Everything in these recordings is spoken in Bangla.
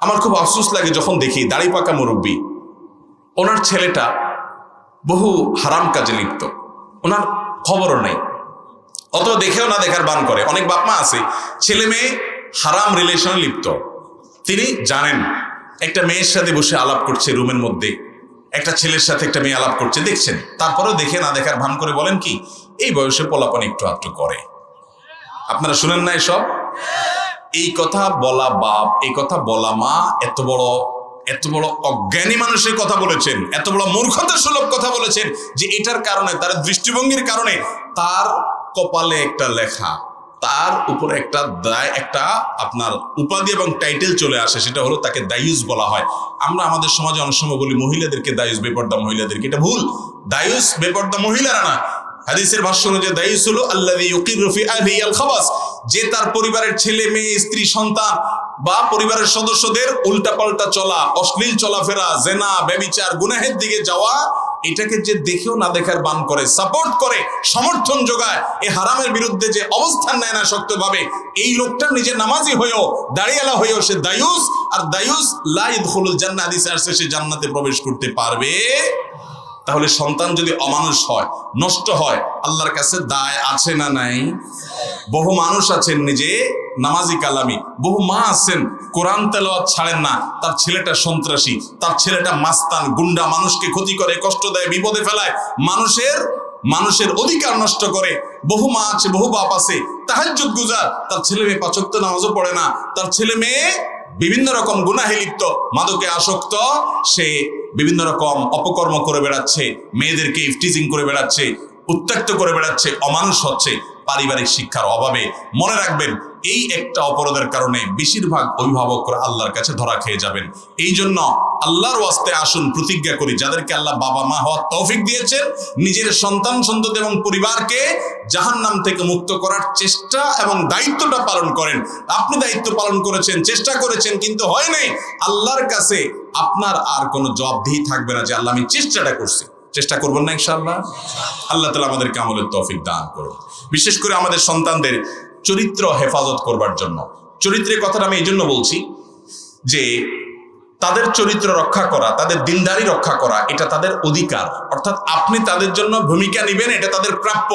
আমার খুব আফসোস লাগে যখন দেখি দাড়ি পাকা মুরব্বী, ওনার ছেলেটা বহু হারাম কাজে লিপ্ত। ওনার খবরও নেই। অত দেখেও না দেখার বান করে। অনেক বাপমা আছে, ছেলে মেয়ে হারাম রিলেশনে লিপ্ত। তিনি জানেন, একটা মেয়ের সাথে বসে আলাপ করছে রুমের মধ্যে, একটা ছেলের সাথে একটা মেয়ে আলাপ করছে, দেখছেন? তারপরেও দেখে না দেখার ভান করে বলেন কি, এই বয়সে পোলাপন একটু আধটু করে। আপনারা শুনেন না এসব? এই কথা বলা বাপ, এই কথা বলা মা, এত বড় এত বড় অজ্ঞানী মানুষের কথা বলেছেন, এত বড় মূর্খতা সুলভ কথা বলেছেন যে এটার কারণে, তার দৃষ্টিভঙ্গির কারণে তার কপালে একটা লেখা, তার উপরে একটা দায়, একটা আপনার উপাধি এবং টাইটেল চলে আসে, সেটা হলো তাকে দায়ুস বলা হয়। আমরা আমাদের সমাজে অনেক সময় বলি, মহিলাদেরকে দায়ুস, বেপর্দা মহিলাদেরকে, এটা ভুল। দায়ুস, বেপর্দা মহিলারা না। হাদিসের ভাষ্য অনুযায়ী দায়ুস হলো আল্লাহ ইউকির রফি আল খাবাস যে তার পরিবারের ছেলে, মেয়ে, স্ত্রী, সন্তান বা পরিবারের সদস্যদের উল্টাপাল্টা চলা, অশ্লীল চলাফেরা, জেনা, ব্যবিচার, গুনাহের দিকে যাওয়া, এটাকে যে দেখেও না দেখার বান করে সাপোর্ট করে, সমর্থন যোগায়, এ হারামের বিরুদ্ধে যে অবস্থান নেয় না শক্তভাবে, এই লোকটা নিজে নামাজি হয়েও, দাঁড়িয়েলা হয়েও সে দায়ুস, আর দায়ুস লাইদ হলুল জান্না হাদিসে আসছে সে জান্নাতে প্রবেশ করতে পারবে। তাহলে সন্তান যদি অমানুষ হয়, নষ্ট হয়, আল্লাহর কাছে দায় আছে না নাই? বহু মানুষ আছেন নিজে, নামাজি কালামি। বহু মা আছেন, কোরআন তেলাওয়াত ছাড়েন না, তার ছেলেটা সন্ত্রাসী, তার ছেলেটা মাস্তান, গুন্ডা, মানুষকে ক্ষতি করে, কষ্ট দেয়, বিপদে ফেলায়, মানুষের মানুষের অধিকার নষ্ট করে। বহু মা আছে, বহু বাপ আছে, তাহাজ্জুদ গুজার, তার ছেলে মেয়ে পাচক্ত নামাজও পড়ে না, তার ছেলে মেয়ে বিভিন্ন রকম গুনাহে লিপ্ত, মাদকে আসক্ত, সে বিভিন্ন রকম অপকর্ম করে বেড়াচ্ছে, মেয়েদেরকে ইফটিজিং করে বেড়াচ্ছে, উত্ত্যক্ত করে বেড়াচ্ছে, অমানুষ হচ্ছে, পারিবারিক শিক্ষার অভাবে। মনে রাখবেন এই একটা অপরাধের কারণে বেশিরভাগ অভিভাবকরা আল্লাহর কাছে ধরা খেয়ে যাবেন। এই জন্য আল্লাহর ওয়াস্তে আসুন, প্রতিজ্ঞা করি, যাদেরকে আল্লাহ বাবা মা হওয়ার তৌফিক দিয়েছেন, নিজের সন্তান, সন্ততি এবং পরিবারকে জাহান্নাম থেকে মুক্ত করার চেষ্টা এবং দায়িত্বটা পালন করেন। আপনি দায়িত্ব পালন করেছেন, চেষ্টা করেছেন, কিন্তু হয় নাই। আল্লাহর কাছে আপনার আর কোনো জবাবদিহি থাকবে না যে, আল্লাহ, আমি চেষ্টাটা করছি। চেষ্টা করবেন না ইনশাআল্লাহ? আল্লাহ তালা আমাদেরকে আমলের তৌফিক দান করুন। বিশেষ করে আমাদের সন্তানদের চরিত্র হেফাজত করবার জন্য। চরিত্রের কথাটা আমি এই জন্য বলছি যে তাদের চরিত্র রক্ষা করা, তাদের দিনদারি রক্ষা করা, এটা তাদের অধিকার। অর্থাৎ আপনি তাদের জন্য ভূমিকা নেবেন, এটা তাদের প্রাপ্য।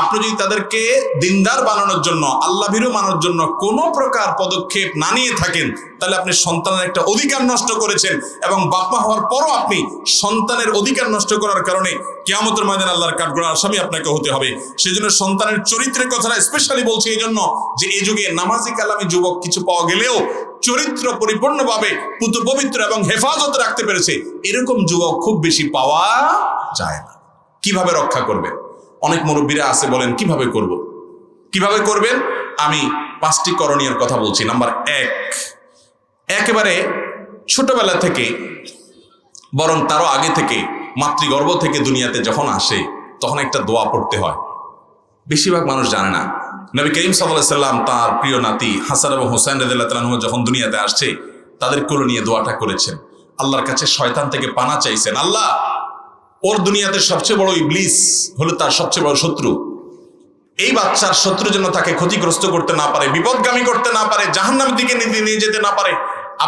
আপনি যদি তাদেরকে দিনদার বানানোর জন্য আল্লাহ ভীরু মানানোর জন্য কোনো প্রকার পদক্ষেপ না নিয়ে থাকেন, তাহলে আপনি সন্তানের একটা অধিকার নষ্ট করেছেন এবং বাপ্পা হওয়ার পরও আপনি সন্তানের অধিকার নষ্ট করার কারণে কেয়ামতের ময়দান আল্লাহর কাঠগড়ার আসামি আপনাকে হতে হবে। সেজন্য সন্তানের চরিত্রের কথাটা স্পেশালি বলছি এই জন্য যে, এই যুগে নামাজি কালামি যুবক কিছু পাওয়া গেলেও চরিত্র পরিপূর্ণভাবে পুত পবিত্র এবং হেফাজত রাখতে পেরেছে, এরকম যুবক খুব বেশি পাওয়া যায় না। কীভাবে রক্ষা করবে? অনেক মুরব্বীরা আছে বলেন, কীভাবে করব। কীভাবে করবেন? আমি পাঁচটি করণীয় কথা বলছি। নাম্বার এক, একেবারে ছোটবেলা থেকে, বরং তারও আগে থেকে, মাতৃগর্ভ থেকে দুনিয়াতে যখন আসে, তখন একটা দোয়া পড়তে হয়। বেশিরভাগ মানুষ জানে না নবী করিম সাল্লাম তার প্রিয় নাতি হাসান এবং হোসেন রেদুল্লাহ যখন দুনিয়াতে আসছে, তাদের কোলো নিয়ে দোয়াটা করেছেন। আল্লাহর কাছে শয়তান থেকে পানা চাইছেন, আল্লাহ, ওর দুনিয়াতে সবচেয়ে বড় ইবলিস হলো তার সবচেয়ে বড় শত্রু। এই বাচ্চার শত্রু যেন তাকে ক্ষতিগ্রস্ত করতে না পারে, বিপদগামী করতে না পারে, জাহান্নামের দিকে নিয়ে নিয়ে যেতে না পারে।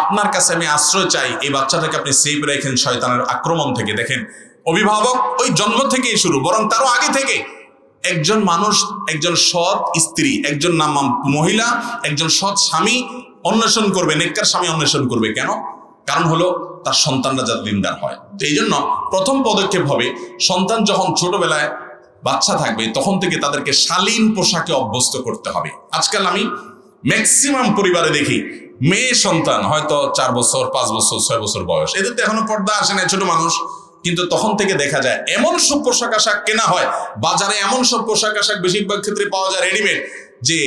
আপনার কাছে আমি আশ্রয় চাই, এই বাচ্চাটাকে আপনি সেভ রেখেন শয়তানের আক্রমণ থেকে। দেখেন, অভিভাবক ওই জন্ম থেকেই শুরু, বরং তারও আগে থেকে। একজন মানুষ, একজন সৎ স্ত্রী, একজন নাম মহিলা, একজন সৎ স্বামী অন্বেষণ করবে, নেককার স্বামী অন্বেষণ করবে। কেন? কারণ হলো তার সন্তানরা যাতে দিনদার হয়। তো এই জন্য প্রথম পদক্ষেপ হবে, সন্তান যখন ছোটবেলায় বাচ্চা থাকবে, তখন থেকে তাদেরকে শালীন পোশাকে অভ্যস্ত করতে হবে। আজকাল আমি ম্যাক্সিমাম পরিবারে দেখি, মেয়ে সন্তান হয়তো চার বছর, পাঁচ বছর, ছয় বছর বয়স। এদের তো এখনও পর্দা আসে না ছোট মানুষ। কিন্তু তখন থেকে দেখা যায় এমন সব পোশাক আশাক কেনা হয়, বাজারে এমন সব পোশাক আশাক বেশিরভাগ ক্ষেত্রে পাওয়া যায় রেডিমেড যে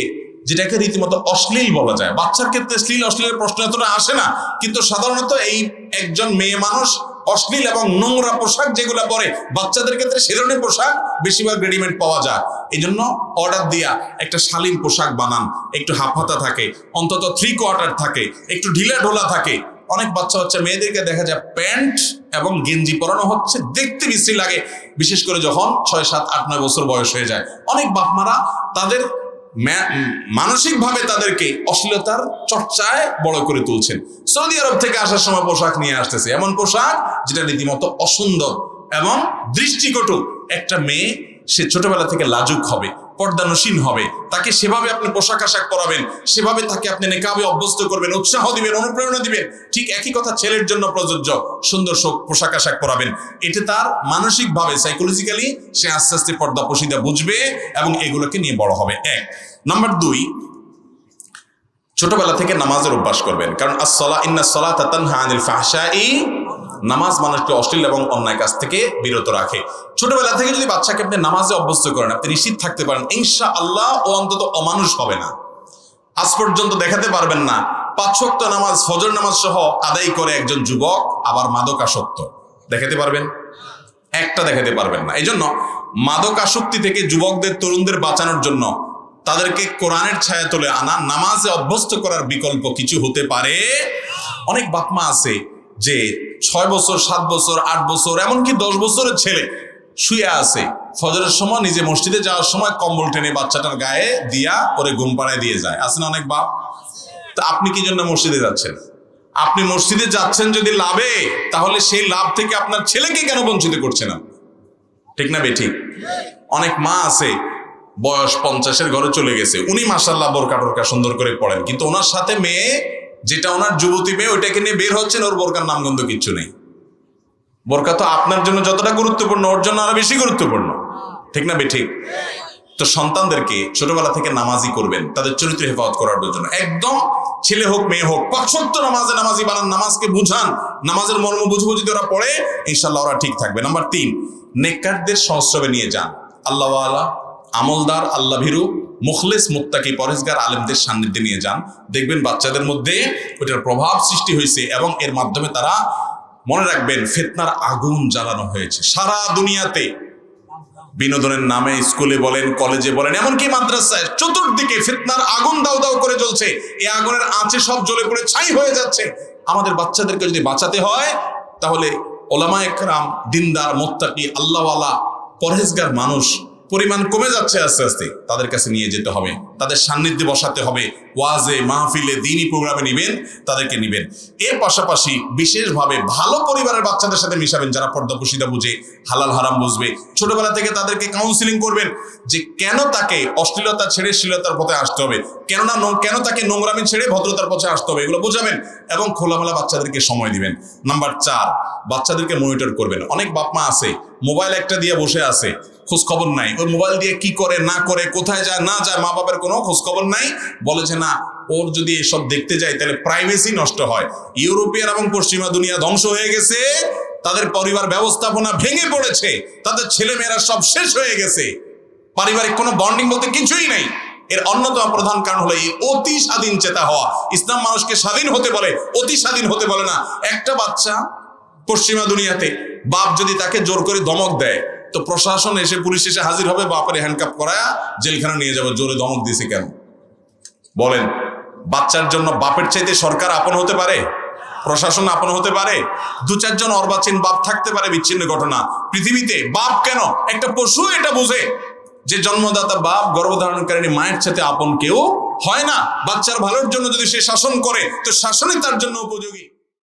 যেটাকে রীতিমতো অশ্লীল বলা যায়। বাচ্চার ক্ষেত্রে শ্লীল অশ্লীলের প্রশ্ন এতটা আসে না, কিন্তু সাধারণত এই একজন মেয়ে মানুষ অশ্লীল এবং নোংরা পোশাক যেগুলো পরে, বাচ্চাদের ক্ষেত্রে সে ধরনের পোশাক বেশিরভাগ রেডিমেড পাওয়া যায়। এই জন্য অর্ডার দিয়া একটা শালীন পোশাক বানান, একটু হাফ হাতা থাকে, অন্তত থ্রি কোয়ার্টার থাকে, একটু ঢিলা ঢোলা থাকে। অনেক বাচ্চা বাচ্চা মেয়েদেরকে দেখা যায় প্যান্ট এবং গেঞ্জি পরানো হচ্ছে, দেখতে বিশ্রী লাগে। বিশেষ করে যখন ছয়, সাত, আট, নয় বছর বয়স হয়ে যায়। অনেক বাপমারা তাদের মানসিকভাবে তাদেরকে অশ্লীলতার চর্চায় বড় করে তুলছেন। সৌদি আরব থেকে আসার সময় পোশাক নিয়ে আসতেছে। এমন পোশাক যেটা রীতিমতো অসুন্দর এবং দৃষ্টিকটু একটা মেয়ে, সে ছোটবেলা থেকে লাজুক হবে। পর্দানসীন হবে। তাকে সেভাবে আপনি পোশাক আশাক পরাবেন, সেভাবে তাকে আপনি নেকাবে অভ্যস্ত করবেন, উৎসাহ দিবেন, অনুপ্রেরণা দিবেন। ঠিক একই কথা ছেলের জন্য প্রযোজ্য, সুন্দর পোশাক আশাক পরাবেন। এতে তার মানসিকভাবে সাইকোলজিক্যালি সে আস্তে আস্তে পর্দা পশিদা বুঝবে এবং এগুলোকে নিয়ে বড় হবে। এক। নাম্বার দুই, ছোটবেলা থেকে নামাজের অভ্যাস করবেন। কারণ আসলা ইন্না সলা তানহা আনিল ফাহশাই নামাজ মানুষকে অশ্লীল এবং অন্যায় কাজ থেকে বিরত রাখে। ছোটবেলা থেকে যদি বাচ্চাকে আপনি নামাজে অভ্যস্ত করেন, আপনি নিশ্চিত থাকতে পারেন ইনশা আল্লাহ ও অন্তত অমানুষ হবে না। আজ পর্যন্ত দেখাতে পারবেন না, পাঁচ ওয়াক্ত নামাজ, ফজর নামাজ সহ আদায় করে একজন যুবক আবার মাদকাসক্ত। দেখাতে পারবেন? একটা দেখাতে পারবেন না। এই জন্য মাদক আসক্তি থেকে যুবকদের, তরুণদের বাঁচানোর জন্য তাদেরকে কোরআনের ছায়া তুলে আনা, নামাজে অভ্যস্ত করার বিকল্প কিছু হতে পারে। অনেক বাপমা আছে যে ছয় বছর, সাত বছর, আট বছর, এমনকি দশ বছরের ছেলে শুয়ে আছে। ফজরের সময় নিজে মসজিদে যাওয়ার সময় কম্বল টেনে বাচ্চাটার গায়ে দিয়া ওরে ঘুম পাড়ায় দিয়ে যায়। আছে না অনেক বাপ? তা আপনি কি জন্য মসজিদে যাচ্ছেন? আপনি মসজিদে যাচ্ছেন যদি লাভে, তাহলে সেই লাভ থেকে আপনার ছেলেকে কেন বঞ্চিত করছেন আপনি? ঠিক না বে ঠিক অনেক মা আছে, বয়স পঞ্চাশের ঘরে চলে গেছে। উনি মাসাল্লাহ বোরকা টোরকা সুন্দর করে পড়েন কিন্তু ওনার সাথে মেয়ে যেটা ওনার যুবতী মেয়ে, ওইটাকে নিয়ে বের হচ্ছেন, ওর বোরকার নামগন্ধ কিচ্ছু নেই। বোরকা তো আপনার জন্য যতটা গুরুত্বপূর্ণ, ওর জন্য আরও বেশি গুরুত্বপূর্ণ। ঠিক না ঠিক তো সন্তানদেরকে ছোটবেলা থেকে নামাজি করবেন, তাদের চরিত্র হেফাজত করার জন্য। একদম ছেলে হোক, মেয়ে হোক পাঁচশক্ত নামাজে নামাজি বানান, নামাজকে বুঝান, নামাজের মর্ম বুঝব যদি ওরা পড়ে ইনশাল্লাহ ওরা ঠিক থাকবে। নাম্বার তিন, নেককারদের সংস্রবে নিয়ে যান। আল্লাহ আমলদার, আল্লাহ ভীরু মুখলেস, মুত্তাকি পরেশগার আলেমদের সান্নিধ্যে নিয়ে যান। দেখবেন বাচ্চাদের মধ্যে ওটার প্রভাব সৃষ্টি হয়েছে এবং এর মাধ্যমে তারা মনে রাখবেন ফেতনার আগুন জ্বালানো হয়েছে। সারা দুনিয়াতে বিনোদনের নামে স্কুলে বলেন, কলেজে বলেন, এমনকি মাদ্রাসায় চতুর্দিকে ফিতনার আগুন দাও দাও করে জ্বলছে। এই আগুনের আঁচে সব জ্বলে পড়ে, ছাই হয়ে যাচ্ছে। আমাদের বাচ্চাদেরকে যদি বাঁচাতে হয়, তাহলে ওলামা একরাম দিনদার, মোত্তাকি, আল্লাহওয়ালা, পরহেজগার মানুষ পরিমাণ কমে যাচ্ছে আস্তে আস্তে, তাদের কাছে নিয়ে যেতে হবে। তাদের সান্নিধ্যে বসাতে হবে। ওয়াজে, মাহফিলে, দিনই প্রোগ্রামে নিবেন, তাদেরকে নিবেন। এর পাশাপাশি বিশেষভাবে ভালো পরিবারের বাচ্চাদের সাথে মিশাবেন যারা পর্দা পুশিদা বুঝে, হালাল হারাম বুঝবে। ছোটবেলা থেকে তাদেরকে কাউন্সিলিং করবেন যে কেন তাকে অশ্লীলতা ছেড়ে শ্লীলতার পথে আসতে হবে? কেননা কেন তাকে নোংরামি ছেড়ে ভদ্রতার পথে আসতে হবে? এগুলো বোঝাবেন এবং খোলামেলা বাচ্চাদেরকে সময় দিবেন। নাম্বার চার বাচ্চাদেরকে মনিটর করবেন। অনেক বাপমা আছে মোবাইল একটা দিয়ে বসে আছে খোঁজ খবর নাই। ওর মোবাইল দিয়ে কি করে, না করে, কোথায় যায়, না যায়, মা বাবার কোনো খোঁজ খবর নাই। বলে যে, না, ওর যদি এসব দেখতে যায়, তাহলে প্রাইভেসি নষ্ট হয়। ইউরোপিয়ান এবং পশ্চিমা দুনিয়া ধ্বংস হয়ে গেছে, তাদের পরিবার ব্যবস্থাপনা ভেঙে পড়েছে, তাদের ছেলে মেয়েরা সব শেষ হয়ে গেছে। পারিবারিক কোনো বন্ডিং বলতে কিছুই নেই। এর অন্যতম প্রধান কারণ হলো এই অতি স্বাধীন চেতা হওয়া। ইসলাম মানুষকে স্বাধীন হতে বলে, অতি স্বাধীন হতে বলে না। একটা বাচ্চা পশ্চিমা দুনিয়াতে বাপ যদি তাকে জোর করে দমক দেয়, তো প্রশাসন এসে পুলিশ এসে হাজির হবে, বাপের হ্যান্ডকাপ করায় জেলখানা নিয়ে যাবে। জোরে দমক দিয়েছে কেন? বলেন, বাচ্চার জন্য বাপের চাইতে সরকার আপন হতে পারে? প্রশাসন আপন হতে পারে? দু চারজন অর্বাচীন বাপ থাকতে পারে বিচ্ছিন্ন ঘটনা। পৃথিবীতে বাপ কেন? একটা পশু এটা বোঝে যে জন্মদাতা বাপ গর্ভধারণকারী মায়ের সাথে আপন কেউ হয় না। বাচ্চার ভালোর জন্য যদি সে শাসন করে, তো শাসনই তার জন্য উপযোগী।